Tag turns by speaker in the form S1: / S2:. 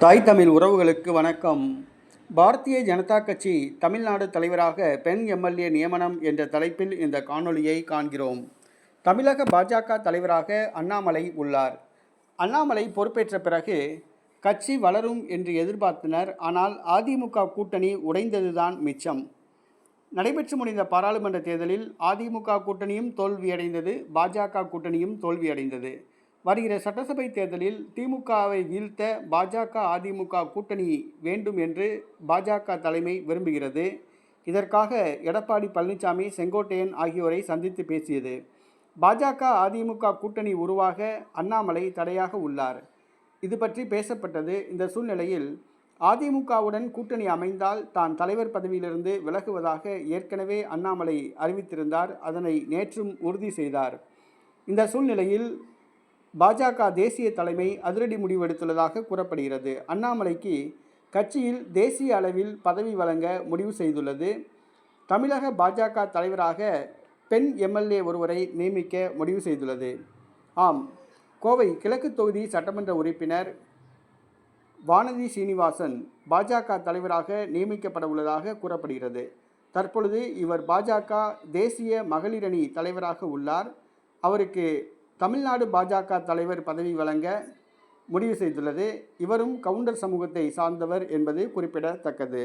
S1: தாய் தமிழ் உறவுகளுக்கு வணக்கம். பாரதிய ஜனதா கட்சி தமிழ்நாடு தலைவராக பெண் எம்எல்ஏ நியமனம் என்ற தலைப்பில் இந்த காணொலியை காண்கிறோம். தமிழக பாஜக தலைவராக அண்ணாமலை உள்ளார். அண்ணாமலை பொறுப்பேற்ற பிறகு கட்சி வளரும் என்று எதிர்பார்த்தனர். ஆனால் அதிமுக கூட்டணி உடைந்ததுதான் மிச்சம். நடைபெற்று முடிந்த பாராளுமன்ற தேர்தலில் அதிமுக கூட்டணியும் தோல்வியடைந்தது பாஜக கூட்டணியும் தோல்வியடைந்தது. வருகிற சட்டசபை தேர்தலில் திமுகவை வீழ்த்த பாஜக அதிமுக கூட்டணி வேண்டும் என்று பாஜக தலைமை விரும்புகிறது. இதற்காக எடப்பாடி பழனிசாமி செங்கோட்டையன் ஆகியோரை சந்தித்து பேசியது. பாஜக அதிமுக கூட்டணி உருவாக அண்ணாமலை தடையாக உள்ளார். இது பற்றி பேசப்பட்டது இந்த சூழ்நிலையில் அதிமுகவுடன் கூட்டணி அமைந்தால் தான் தலைவர் பதவியிலிருந்து விலகுவதாக ஏற்கனவே அண்ணாமலை அறிவித்திருந்தார். அதனை நேற்றும் உறுதி செய்தார். இந்த சூழ்நிலையில் பாஜக தேசிய தலைமை அதிரடி முடிவெடுத்துள்ளதாக கூறப்படுகிறது. அண்ணாமலைக்கு கட்சியில் தேசிய அளவில் பதவி வழங்க முடிவு செய்துள்ளது. தமிழக பாஜக தலைவராக பெண் எம்எல்ஏ ஒருவரை நியமிக்க முடிவு செய்துள்ளது. ஆம் கோவை கிழக்கு தொகுதி சட்டமன்ற உறுப்பினர் வானதி சீனிவாசன் பாஜக தலைவராக நியமிக்கப்பட உள்ளதாக கூறப்படுகிறது. தற்பொழுது இவர் பாஜக தேசிய மகளிரணி தலைவராக உள்ளார். அவருக்கு தமிழ்நாடு பாஜக தலைவர் பதவி வழங்க முடிவு செய்துள்ளது. இவரும் கவுண்டர் சமூகத்தை சார்ந்தவர் என்பது குறிப்பிடத்தக்கது.